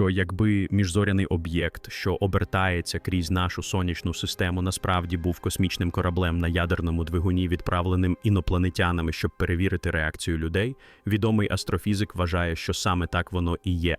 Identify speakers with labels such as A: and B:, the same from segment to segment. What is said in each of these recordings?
A: що якби міжзоряний об'єкт, що обертається крізь нашу сонячну систему, насправді був космічним кораблем на ядерному двигуні, відправленим інопланетянами, щоб перевірити реакцію людей, відомий астрофізик вважає, що саме так воно і є.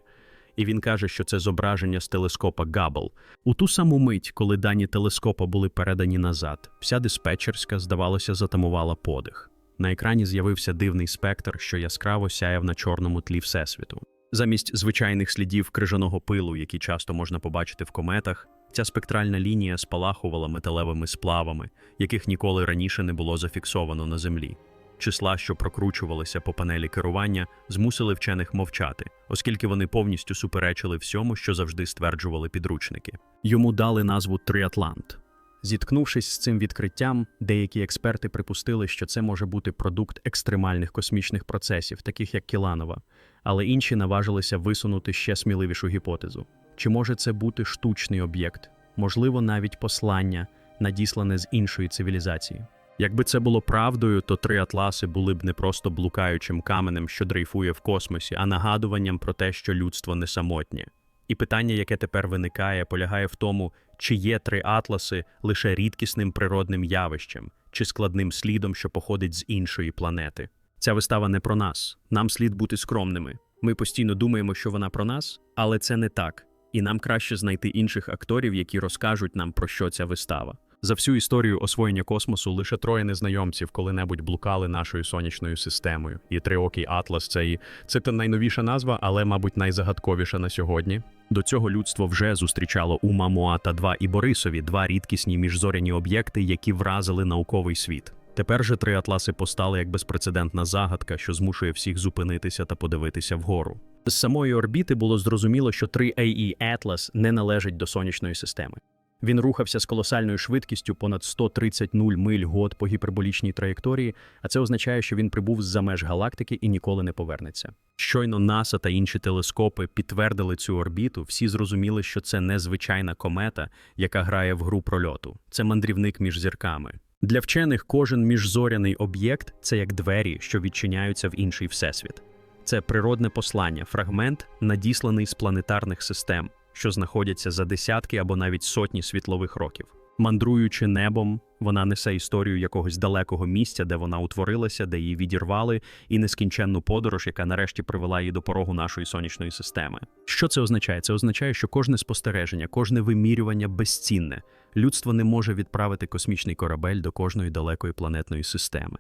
A: І він каже, що це зображення з телескопа Габл. У ту саму мить, коли дані телескопа були передані назад, вся диспетчерська, здавалося, затамувала подих. На екрані з'явився дивний спектр, що яскраво сяяв на чорному тлі Всесвіту. Замість звичайних слідів крижаного пилу, які часто можна побачити в кометах, ця спектральна лінія спалахувала металевими сплавами, яких ніколи раніше не було зафіксовано на Землі. Числа, що прокручувалися по панелі керування, змусили вчених мовчати, оскільки вони повністю суперечили всьому, що завжди стверджували підручники. Йому дали назву Триатлант. Зіткнувшись з цим відкриттям, деякі експерти припустили, що це може бути продукт екстремальних космічних процесів, таких як Кіланова, але інші наважилися висунути ще сміливішу гіпотезу. Чи може це бути штучний об'єкт, можливо, навіть послання, надіслане з іншої цивілізації? Якби це було правдою, то три атласи були б не просто блукаючим каменем, що дрейфує в космосі, а нагадуванням про те, що людство не самотнє. І питання, яке тепер виникає, полягає в тому, чи є три атласи лише рідкісним природним явищем, чи складним слідом, що походить з іншої планети. Ця вистава не про нас. Нам слід бути скромними. Ми постійно думаємо, що вона про нас, але це не так. І нам краще знайти інших акторів, які розкажуть нам про що ця вистава. За всю історію освоєння космосу лише троє незнайомців коли-небудь блукали нашою сонячною системою. І триокий Атлас це і це та найновіша назва, але, мабуть, найзагадковіша на сьогодні. До цього людство вже зустрічало у Мамуата 2 і Борисові два рідкісні міжзоряні об'єкти, які вразили науковий світ. Тепер же три атласи постали як безпрецедентна загадка, що змушує всіх зупинитися та подивитися вгору. З самої орбіти було зрозуміло, що 3AE Atlas не належить до сонячної системи. Він рухався з колосальною швидкістю понад 130 нуль миль год по гіперболічній траєкторії, а це означає, що він прибув з-за меж галактики і ніколи не повернеться. Щойно НАСА та інші телескопи підтвердили цю орбіту, всі зрозуміли, що це не звичайна комета, яка грає в гру прольоту. Це мандрівник між зірками. Для вчених кожен міжзоряний об'єкт це як двері, що відчиняються в інший всесвіт. Це природне послання, фрагмент, надісланий з планетарних систем, що знаходяться за десятки або навіть сотні світлових років. Мандруючи небом, вона несе історію якогось далекого місця, де вона утворилася, де її відірвали, і нескінченну подорож, яка нарешті привела її до порогу нашої сонячної системи. Що це означає? Це означає, що кожне спостереження, кожне вимірювання безцінне. Людство не може відправити космічний корабель до кожної далекої планетної системи.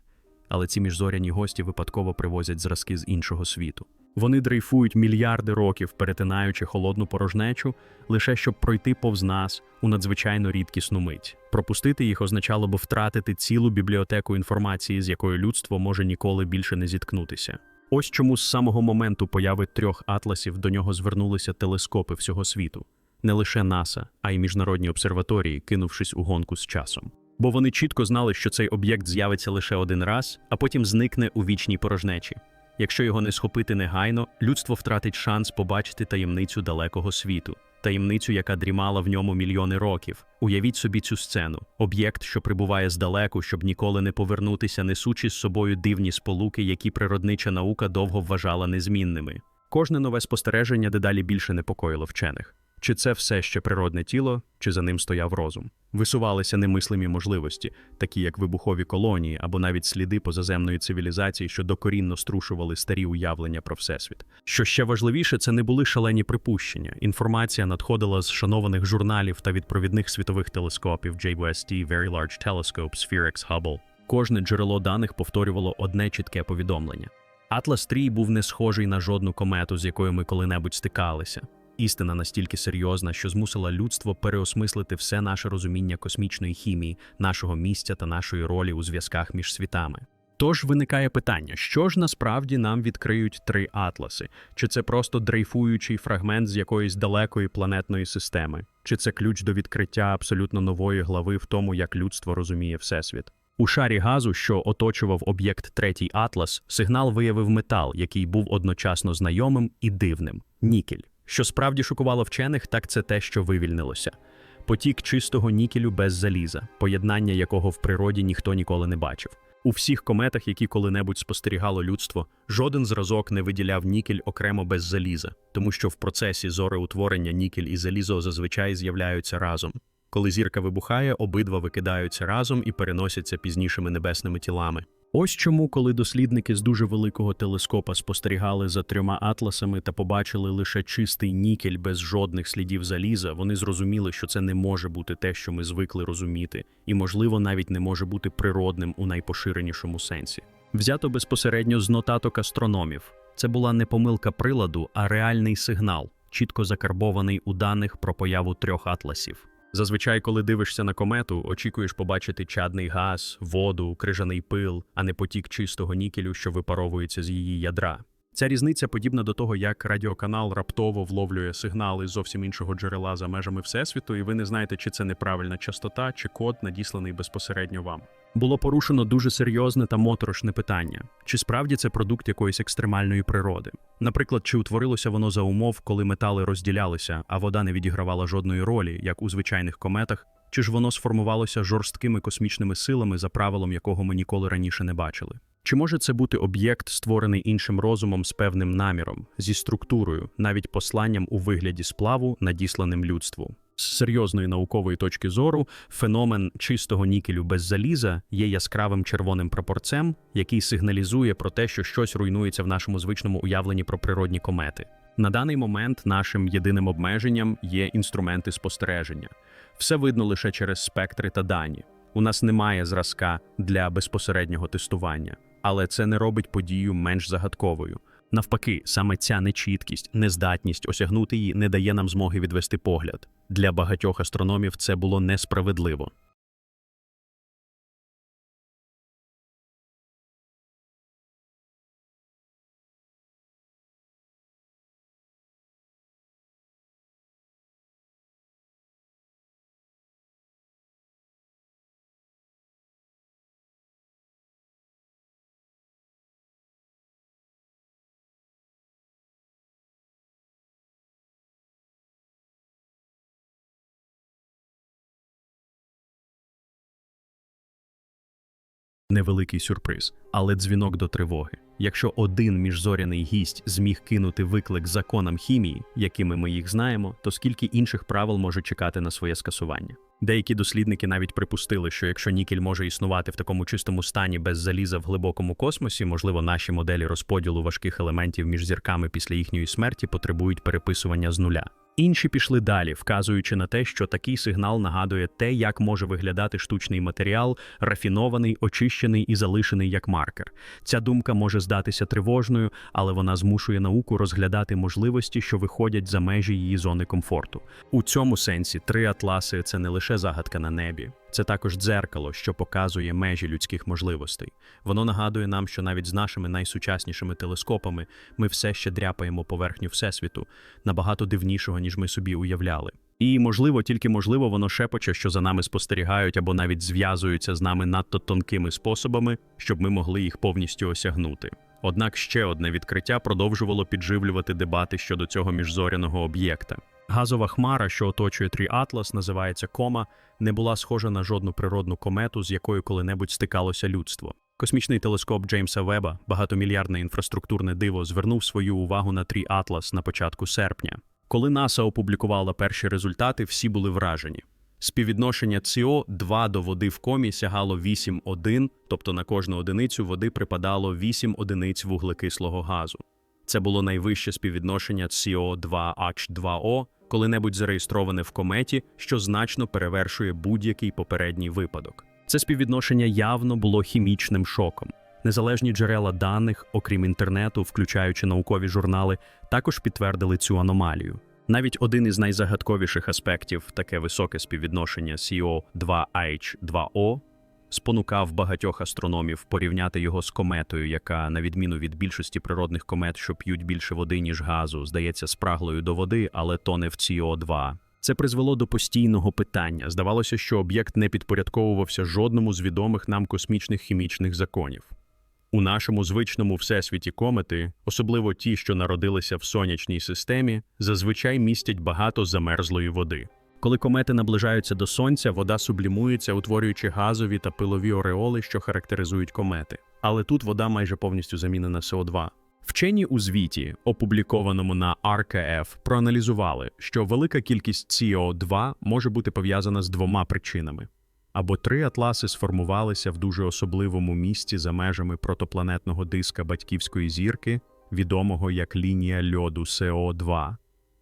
A: Але ці міжзоряні гості випадково привозять зразки з іншого світу. Вони дрейфують мільярди років, перетинаючи холодну порожнечу, лише щоб пройти повз нас у надзвичайно рідкісну мить. Пропустити їх означало б втратити цілу бібліотеку інформації, з якою людство може ніколи більше не зіткнутися. Ось чому з самого моменту появи трьох атласів до нього звернулися телескопи всього світу, не лише НАСА, а й міжнародні обсерваторії, кинувшись у гонку з часом. Бо вони чітко знали, що цей об'єкт з'явиться лише один раз, а потім зникне у вічній порожнечі. Якщо його не схопити негайно, людство втратить шанс побачити таємницю далекого світу, таємницю, яка дрімала в ньому мільйони років. Уявіть собі цю сцену: об'єкт, що прибуває здалеку, щоб ніколи не повернутися, несучи з собою дивні сполуки, які природнича наука довго вважала незмінними. Кожне нове спостереження дедалі більше непокоїло вчених. Чи це все ще природне тіло, чи за ним стояв розум? Висувалися немислимі можливості, такі як вибухові колонії або навіть сліди позаземної цивілізації, що докорінно струшували старі уявлення про всесвіт. Що ще важливіше, це не були шалені припущення. Інформація надходила з шанованих журналів та від провідних світових телескопів JWST, Very Large Telescope, Spherex, Hubble. Кожне джерело даних повторювало одне чітке повідомлення. Атлас 3 був не схожий на жодну комету, з якою ми коли-небудь стикалися. Істина настільки серйозна, що змусила людство переосмислити все наше розуміння космічної хімії, нашого місця та нашої ролі у зв'язках між світами. Тож виникає питання, що ж насправді нам відкриють три атласи? Чи це просто дрейфуючий фрагмент з якоїсь далекої планетної системи? Чи це ключ до відкриття абсолютно нової глави в тому, як людство розуміє Всесвіт? У шарі газу, що оточував об'єкт третій Атлас, сигнал виявив метал, який був одночасно знайомим і дивним нікель. Що справді шокувало вчених, так це те, що вивільнилося. Потік чистого нікелю без заліза, поєднання якого в природі ніхто ніколи не бачив. У всіх кометах, які коли-небудь спостерігало людство, жоден зразок не виділяв нікель окремо без заліза, тому що в процесі зореутворення нікель і залізо зазвичай з'являються разом. Коли зірка вибухає, обидва викидаються разом і переносяться пізнішими небесними тілами. Ось чому, коли дослідники з дуже великого телескопа спостерігали за трьома атласами та побачили лише чистий нікель без жодних слідів заліза, вони зрозуміли, що це не може бути те, що ми звикли розуміти, і, можливо, навіть не може бути природним у найпоширенішому сенсі. Взято безпосередньо з нотаток астрономів. Це була не помилка приладу, а реальний сигнал, чітко закарбований у даних про появу трьох атласів. Зазвичай, коли дивишся на комету, очікуєш побачити чадний газ, воду, крижаний пил, а не потік чистого нікелю, що випаровується з її ядра. Ця різниця подібна до того, як радіоканал раптово вловлює сигнали зовсім іншого джерела за межами всесвіту, і ви не знаєте, чи це неправильна частота, чи код, надісланий безпосередньо вам. Було порушено дуже серйозне та моторошне питання: чи справді це продукт якоїсь екстремальної природи? Наприклад, чи утворилося воно за умов, коли метали розділялися, а вода не відігравала жодної ролі, як у звичайних кометах, чи ж воно сформувалося жорсткими космічними силами, за правилом якого ми ніколи раніше не бачили? Чи може це бути об'єкт, створений іншим розумом з певним наміром, зі структурою, навіть посланням у вигляді сплаву, надісланим людству? З серйозної наукової точки зору, феномен чистого нікелю без заліза є яскравим червоним прапорцем, який сигналізує про те, що щось руйнується в нашому звичному уявленні про природні комети. На даний момент нашим єдиним обмеженням є інструменти спостереження. Все видно лише через спектри та дані. У нас немає зразка для безпосереднього тестування, але це не робить подію менш загадковою. Навпаки, саме ця нечіткість, нездатність осягнути її не дає нам змоги відвести погляд. Для багатьох астрономів це було несправедливо. Невеликий сюрприз, але дзвінок до тривоги. Якщо один міжзоряний гість зміг кинути виклик законам хімії, якими ми їх знаємо, то скільки інших правил може чекати на своє скасування? Деякі дослідники навіть припустили, що якщо нікель може існувати в такому чистому стані без заліза в глибокому космосі, можливо, наші моделі розподілу важких елементів між зірками після їхньої смерті потребують переписування з нуля. Інші пішли далі, вказуючи на те, що такий сигнал нагадує те, як може виглядати штучний матеріал, рафінований, очищений і залишений як маркер. Ця думка може здатися тривожною, але вона змушує науку розглядати можливості, що виходять за межі її зони комфорту. У цьому сенсі три атласи це не лише загадка на небі. Це також дзеркало, що показує межі людських можливостей. Воно нагадує нам, що навіть з нашими найсучаснішими телескопами ми все ще дряпаємо поверхню Всесвіту набагато дивнішого, ніж ми собі уявляли. І, можливо, тільки можливо, воно шепоче, що за нами спостерігають або навіть зв'язуються з нами надто тонкими способами, щоб ми могли їх повністю осягнути. Однак ще одне відкриття продовжувало підживлювати дебати щодо цього міжзоряного об'єкта. Газова хмара, що оточує Трі Атлас, називається кома, не була схожа на жодну природну комету, з якою коли-небудь стикалося людство. Космічний телескоп Джеймса Веба, багатомільярдне інфраструктурне диво, звернув свою увагу на Трі Атлас на початку серпня. Коли НАСА опублікувала перші результати, всі були вражені. Співвідношення СО 2 до води в комі сягало 8,1, тобто на кожну одиницю води припадало 8 одиниць вуглекислого газу. Це було найвище співвідношення CO2H2O, коли-небудь зареєстроване в кометі, що значно перевершує будь-який попередній випадок. Це співвідношення явно було хімічним шоком. Незалежні джерела даних, окрім інтернету, включаючи наукові журнали, також підтвердили цю аномалію. Навіть один із найзагадковіших аспектів, таке високе співвідношення CO2H2O, спонукав багатьох астрономів порівняти його з кометою, яка, на відміну від більшості природних комет, що п'ють більше води, ніж газу, здається спраглою до води, але тоне в CO2. Це призвело до постійного питання. Здавалося, що об'єкт не підпорядковувався жодному з відомих нам космічних хімічних законів. У нашому звичному всесвіті комети, особливо ті, що народилися в сонячній системі, зазвичай містять багато замерзлої води. Коли комети наближаються до сонця, вода сублімується, утворюючи газові та пилові ореоли, що характеризують комети. Але тут вода майже повністю замінена СО2. Вчені у звіті, опублікованому на RKF, проаналізували, що велика кількість СО2 може бути пов'язана з двома причинами. Або три атласи сформувалися в дуже особливому місці за межами протопланетного диска батьківської зірки, відомого як лінія льоду СО2,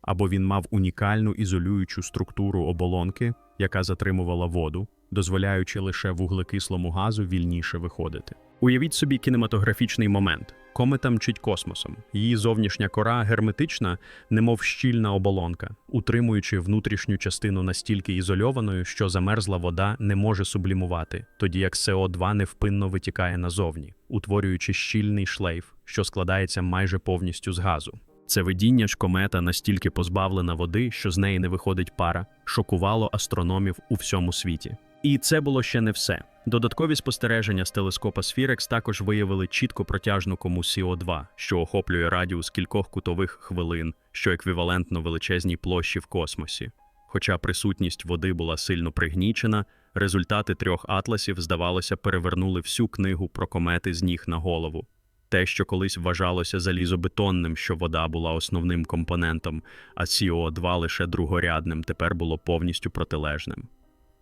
A: або він мав унікальну ізолюючу структуру оболонки, яка затримувала воду, дозволяючи лише вуглекислому газу вільніше виходити. Уявіть собі кінематографічний момент. Комета мчить космосом. Її зовнішня кора герметична, немов щільна оболонка, утримуючи внутрішню частину настільки ізольованою, що замерзла вода не може сублімувати, тоді як СО2 невпинно витікає назовні, утворюючи щільний шлейф, що складається майже повністю з газу. Це видіння ж комета настільки позбавлена води, що з неї не виходить пара, шокувало астрономів у всьому світі. І це було ще не все. Додаткові спостереження з телескопа Сфірекс також виявили чітко протяжну кому СО2, що охоплює радіус кількох кутових хвилин, що еквівалентно величезній площі в космосі. Хоча присутність води була сильно пригнічена, результати трьох атласів, здавалося, перевернули всю книгу про комети з ніг на голову. Те, що колись вважалося залізобетонним, що вода була основним компонентом, а СО2 лише другорядним, тепер було повністю протилежним.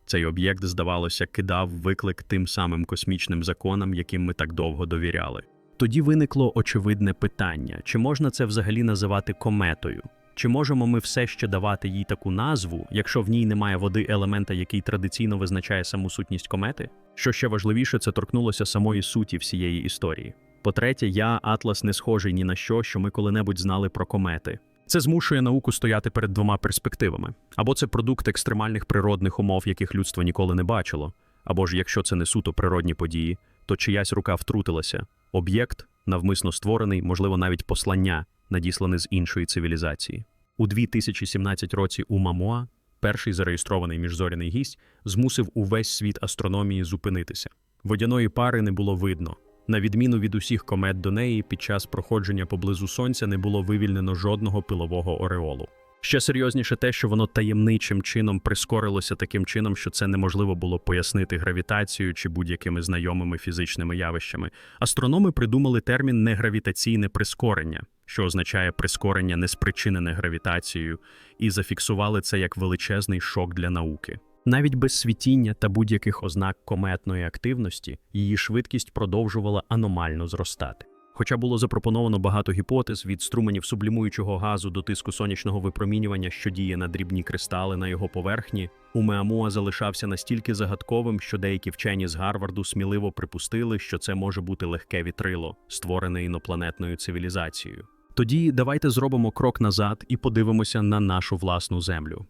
A: Цей об'єкт, здавалося, кидав виклик тим самим космічним законам, яким ми так довго довіряли. Тоді виникло очевидне питання: чи можна це взагалі називати кометою? Чи можемо ми все ще давати їй таку назву, якщо в ній немає води елемента, який традиційно визначає саму сутність комети? Що ще важливіше, це торкнулося самої суті всієї історії. По-третє, я, Атлас, не схожий ні на що, що ми коли-небудь знали про комети. Це змушує науку стояти перед двома перспективами: або це продукт екстремальних природних умов, яких людство ніколи не бачило, або ж якщо це не суто природні події, то чиясь рука втрутилася. Об'єкт, навмисно створений, можливо, навіть послання, надіслане з іншої цивілізації. У 2017 році у Мамуа, перший зареєстрований міжзоряний гість, змусив увесь світ астрономії зупинитися. Водяної пари не було видно. На відміну від усіх комет до неї, під час проходження поблизу сонця не було вивільнено жодного пилового ореолу. Ще серйозніше те, що воно таємничим чином прискорилося таким чином, що це неможливо було пояснити гравітацією чи будь-якими знайомими фізичними явищами. Астрономи придумали термін негравітаційне прискорення, що означає прискорення, не спричинене гравітацією, і зафіксували це як величезний шок для науки. Навіть без світіння та будь-яких ознак кометної активності її швидкість продовжувала аномально зростати. Хоча було запропоновано багато гіпотез від струменів сублімуючого газу до тиску сонячного випромінювання, що діє на дрібні кристали на його поверхні, Умеамуа залишався настільки загадковим, що деякі вчені з Гарварду сміливо припустили, що це може бути легке вітрило, створене інопланетною цивілізацією. Тоді давайте зробимо крок назад і подивимося на нашу власну землю.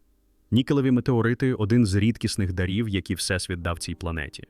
A: Нікелеві метеорити один з рідкісних дарів, які Всесвіт дав цій планеті.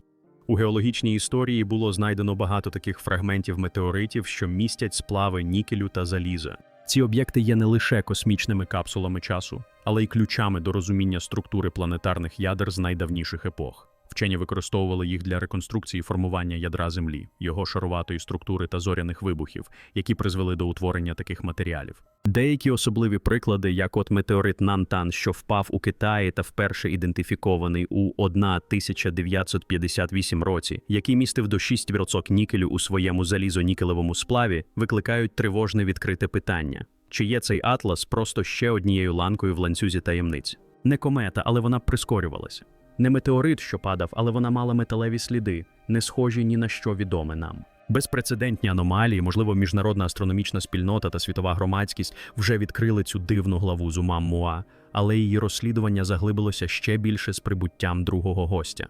A: У геологічній історії було знайдено багато таких фрагментів метеоритів, що містять сплави нікелю та заліза. Ці об'єкти є не лише космічними капсулами часу, але й ключами до розуміння структури планетарних ядер з найдавніших епох. Вчені використовували їх для реконструкції формування ядра Землі, його шароватої структури та зоряних вибухів, які призвели до утворення таких матеріалів. Деякі особливі приклади, як от метеорит Нантан, що впав у Китаї та вперше ідентифікований у 1958 році, який містив до 6% нікелю у своєму залізо-нікелевому сплаві, викликають тривожне відкрите питання: чи є цей атлас просто ще однією ланкою в ланцюзі таємниць? Не комета, але вона прискорювалася. Не метеорит, що падав, але вона мала металеві сліди, не схожі ні на що відоме нам. Безпрецедентні аномалії, можливо, міжнародна астрономічна спільнота та світова громадськість вже відкрили цю дивну главу з умам Муа, але її розслідування заглибилося ще більше з прибуттям другого гостя.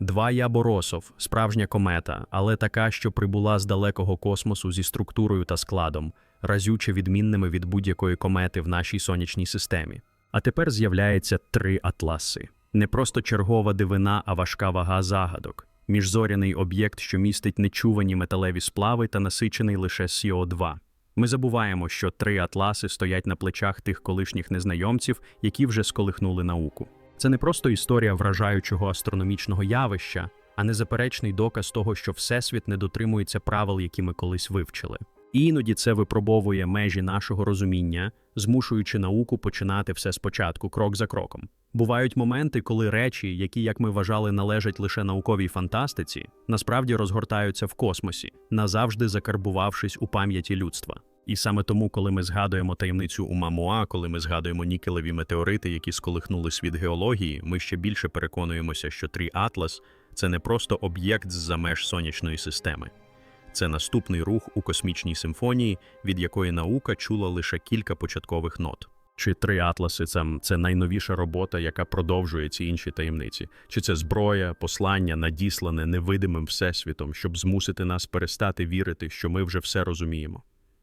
A: Два Яборосов – справжня комета, але така, що прибула з далекого космосу зі структурою та складом, разюче відмінними від будь-якої комети в нашій сонячній системі. А тепер з'являється три атласи. Не просто чергова дивина, а важка вага загадок. Міжзоряний об'єкт, що містить нечувані металеві сплави та насичений лише СО2. Ми забуваємо, що три атласи стоять на плечах тих колишніх незнайомців, які вже сколихнули науку. Це не просто історія вражаючого астрономічного явища, а незаперечний доказ того, що Всесвіт не дотримується правил, які ми колись вивчили. І іноді це випробовує межі нашого розуміння, змушуючи науку починати все спочатку, крок за кроком. Бувають моменти, коли речі, які, як ми вважали, належать лише науковій фантастиці, насправді розгортаються в космосі, назавжди закарбувавшись у пам'яті людства. І саме тому, коли ми згадуємо таємницю Умамуа, коли ми згадуємо нікелеві метеорити, які сколихнули світ геології, ми ще більше переконуємося, що Трі Атлас це не просто об'єкт з-за меж сонячної системи. Це наступний рух у космічній симфонії, від якої наука чула лише кілька початкових нот. Чи три атласи це, це найновіша робота, яка продовжує ці інші таємниці? Чи це зброя, послання, надіслане невидимим всесвітом, щоб змусити нас перестати вірити, що ми вже все розуміємо?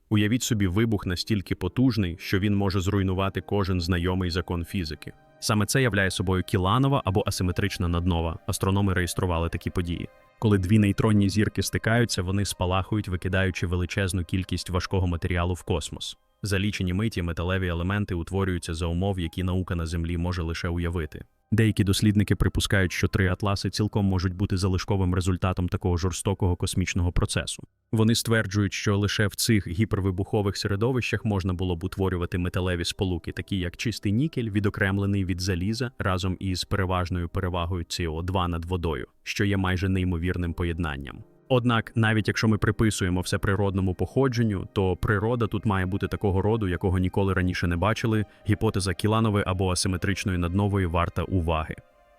A: Уявіть собі вибух настільки потужний, що він може зруйнувати кожен знайомий закон фізики. Саме це являє собою кіланова або асиметрична наднова. Астрономи реєстрували такі події. Коли дві нейтронні зірки стикаються, вони спалахують, викидаючи величезну кількість важкого матеріалу в космос. За лічені миті металеві елементи утворюються за умов, які наука на Землі може лише уявити. Деякі дослідники припускають, що три атласи цілком можуть бути залишковим результатом такого жорстокого космічного процесу. Вони стверджують, що лише в цих гіпервибухових середовищах можна було б утворювати металеві сполуки, такі як чистий нікель, відокремлений від заліза разом із переважною перевагою СО2 над водою, що є майже неймовірним поєднанням. Однак, навіть якщо ми приписуємо все природному походженню, то природа тут має бути такого роду, якого ніколи раніше не бачили. Гіпотеза Кіланової або асиметричної наднової варта уваги.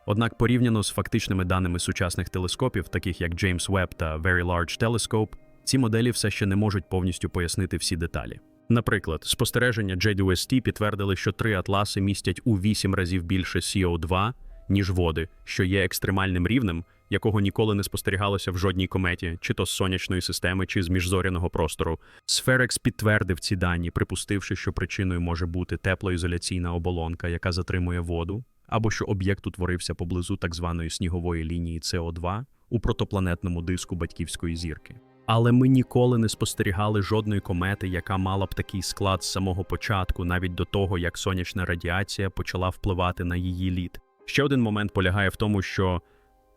A: Однак, порівняно з фактичними даними сучасних телескопів, таких як James Webb та Very Large Telescope, ці моделі все ще не можуть повністю пояснити всі деталі. Наприклад, спостереження JWST підтвердили, що три атласи містять у 8 разів більше CO2, ніж води, що є екстремальним рівнем, якого ніколи не спостерігалося в жодній кометі, чи то з сонячної системи, чи з міжзоряного простору. Сферекс підтвердив ці дані, припустивши, що причиною може бути теплоізоляційна оболонка, яка затримує воду, або що об'єкт утворився поблизу так званої снігової лінії СО2 у протопланетному диску батьківської зірки. Але ми ніколи не спостерігали жодної комети, яка мала б такий склад з самого початку, навіть до того, як сонячна радіація почала впливати на її лід. Ще один момент полягає в тому, що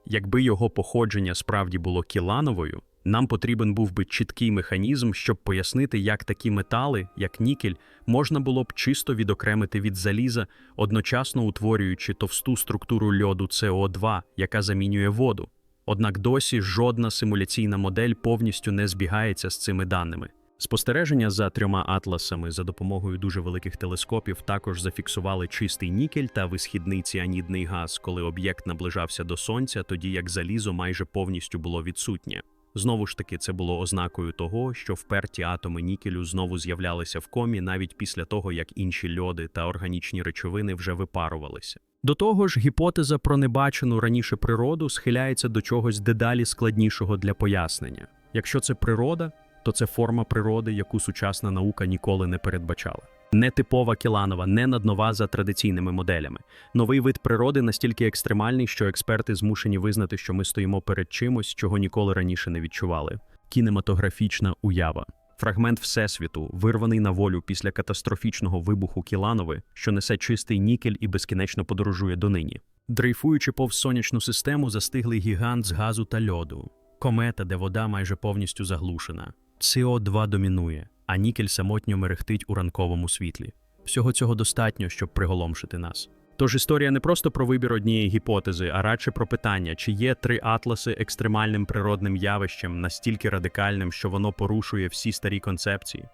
A: якби його походження справді було кілановою, нам потрібен був би чіткий механізм, щоб пояснити, як такі метали, як нікель, можна було б чисто відокремити від заліза, одночасно утворюючи товсту структуру льоду СО2, яка замінює воду. Однак досі жодна симуляційна модель повністю не збігається з цими даними. Спостереження за трьома атласами за допомогою дуже великих телескопів також зафіксували чистий нікель та висхідний ціанідний газ, коли об'єкт наближався до сонця, тоді як залізо майже повністю було відсутнє. Знову ж таки, це було ознакою того, що вперті атоми нікелю знову з'являлися в комі навіть після того, як інші льоди та органічні речовини вже випарувалися. До того ж, гіпотеза про небачену раніше природу схиляється до чогось дедалі складнішого для пояснення. Якщо це природа, то це форма природи, яку сучасна наука ніколи не передбачала. Не типова кіланова, не наднова за традиційними моделями. Новий вид природи настільки екстремальний, що експерти змушені визнати, що ми стоїмо перед чимось, чого ніколи раніше не відчували. Кінематографічна уява. Фрагмент Всесвіту, вирваний на волю після катастрофічного вибуху Кіланови, що несе чистий нікель і безкінечно подорожує донині. Дрейфуючи повз сонячну систему, застиглий гігант з газу та льоду. Комета, де вода майже повністю заглушена. СО2 домінує, а нікель самотньо мерехтить у ранковому світлі. Всього цього достатньо, щоб приголомшити нас. Тож історія не просто про вибір однієї гіпотези, а радше про питання, чи є три атласи екстремальним природним явищем настільки радикальним, що воно порушує всі старі концепції,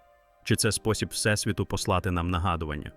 A: чи це спосіб Всесвіту послати нам нагадування.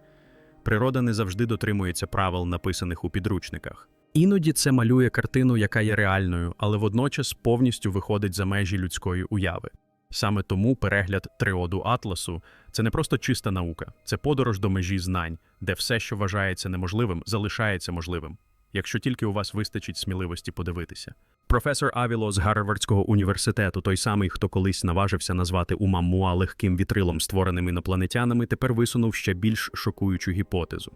A: Природа не завжди дотримується правил, написаних у підручниках. Іноді це малює картину, яка є реальною, але водночас повністю виходить за межі людської уяви. Саме тому перегляд триоду Атласу це не просто чиста наука, це подорож до межі знань, де все, що вважається неможливим, залишається можливим, якщо тільки у вас вистачить сміливості подивитися. Професор Авіло з Гарвардського університету, той самий, хто колись наважився назвати Умамуа легким вітрилом, створеним інопланетянами, тепер висунув ще більш шокуючу гіпотезу.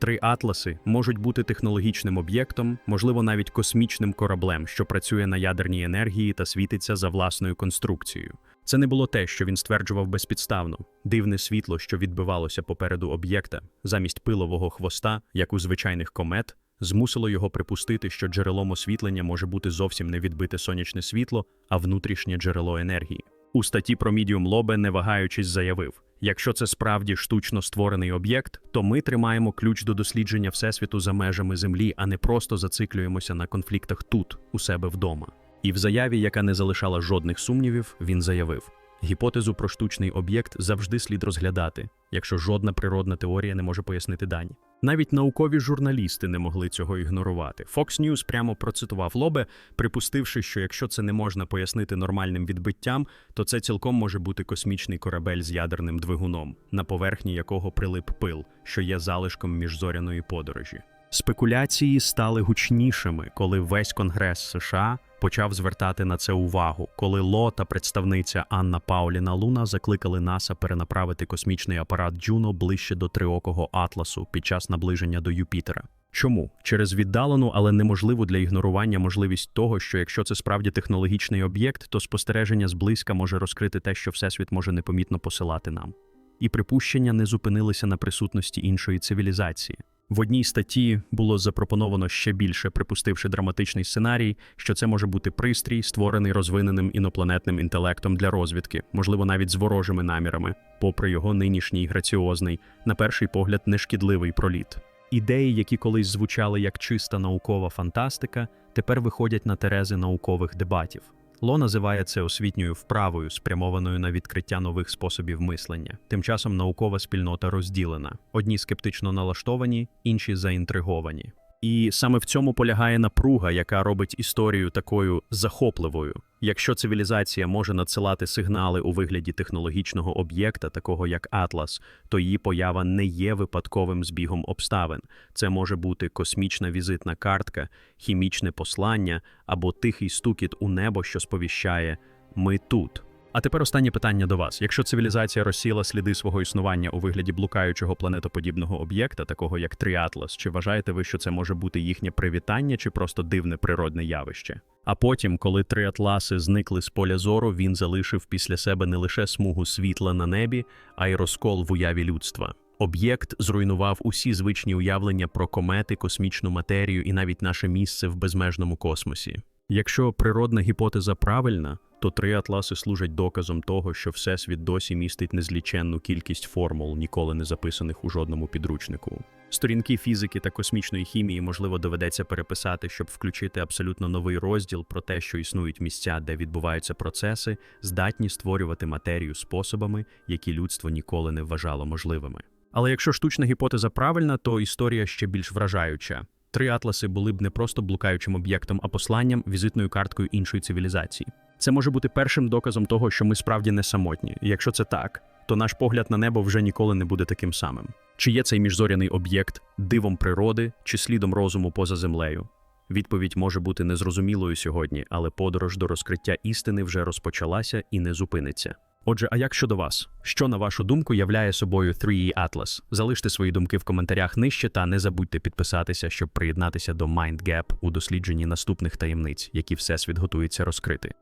A: Три атласи можуть бути технологічним об'єктом, можливо, навіть космічним кораблем, що працює на ядерній енергії та світиться за власною конструкцією. Це не було те, що він стверджував безпідставно, дивне світло, що відбивалося попереду об'єкта, замість пилового хвоста, як у звичайних комет, змусило його припустити, що джерелом освітлення може бути зовсім не відбите сонячне світло, а внутрішнє джерело енергії. У статті про Medium Лобе, не вагаючись, заявив: якщо це справді штучно створений об'єкт, то ми тримаємо ключ до дослідження Всесвіту за межами Землі, а не просто зациклюємося на конфліктах тут, у себе вдома. І в заяві, яка не залишала жодних сумнівів, він заявив: гіпотезу про штучний об'єкт завжди слід розглядати, якщо жодна природна теорія не може пояснити дані. Навіть наукові журналісти не могли цього ігнорувати. Fox News прямо процитував Лобе, припустивши, що якщо це не можна пояснити нормальним відбиттям, то це цілком може бути космічний корабель з ядерним двигуном, на поверхні якого прилип пил, що є залишком міжзоряної подорожі. Спекуляції стали гучнішими, коли весь Конгрес США почав звертати на це увагу, коли Ло та представниця Анна Пауліна Луна закликали НАСА перенаправити космічний апарат Джуно ближче до триокого атласу під час наближення до Юпітера. Чому? Через віддалену, але неможливу для ігнорування можливість того, що якщо це справді технологічний об'єкт, то спостереження зблизька може розкрити те, що Всесвіт може непомітно посилати нам. І припущення не зупинилися на присутності іншої цивілізації. В одній статті було запропоновано ще більше, припустивши драматичний сценарій, що це може бути пристрій, створений розвиненим інопланетним інтелектом для розвідки, можливо, навіть з ворожими намірами, попри його нинішній граціозний, на перший погляд, нешкідливий проліт. Ідеї, які колись звучали як чиста наукова фантастика, тепер виходять на терези наукових дебатів. Ло називає це освітньою вправою, спрямованою на відкриття нових способів мислення. Тим часом наукова спільнота розділена: одні скептично налаштовані, інші заінтриговані. І саме в цьому полягає напруга, яка робить історію такою захопливою. Якщо цивілізація може надсилати сигнали у вигляді технологічного об'єкта, такого як Атлас, то її поява не є випадковим збігом обставин. Це може бути космічна візитна картка, хімічне послання або тихий стукіт у небо, що сповіщає Ми тут. А тепер останнє питання до вас: якщо цивілізація розсіла сліди свого існування у вигляді блукаючого планетоподібного об'єкта, такого як Тріатлас, чи вважаєте ви, що це може бути їхнє привітання, чи просто дивне природне явище? А потім, коли три атласи зникли з поля зору, він залишив після себе не лише смугу світла на небі, а й розкол в уяві людства. Об'єкт зруйнував усі звичні уявлення про комети, космічну матерію і навіть наше місце в безмежному космосі. Якщо природна гіпотеза правильна, то три атласи служать доказом того, що Всесвіт досі містить незліченну кількість формул, ніколи не записаних у жодному підручнику. Сторінки фізики та космічної хімії, можливо, доведеться переписати, щоб включити абсолютно новий розділ про те, що існують місця, де відбуваються процеси, здатні створювати матерію способами, які людство ніколи не вважало можливими. Але якщо штучна гіпотеза правильна, то історія ще більш вражаюча. Три атласи були б не просто блукаючим об'єктом, а посланням, візитною карткою іншої цивілізації. Це може бути першим доказом того, що ми справді не самотні. Якщо це так, то наш погляд на небо вже ніколи не буде таким самим. Чи є цей міжзоряний об'єкт дивом природи чи слідом розуму поза землею? Відповідь може бути незрозумілою сьогодні, але подорож до розкриття істини вже розпочалася і не зупиниться. Отже, а як щодо вас? Що, на вашу думку, являє собою 3E Atlas? Залиште свої думки в коментарях нижче та не забудьте підписатися, щоб приєднатися до MindGap у дослідженні наступних таємниць, які Всесвіт готується розкрити.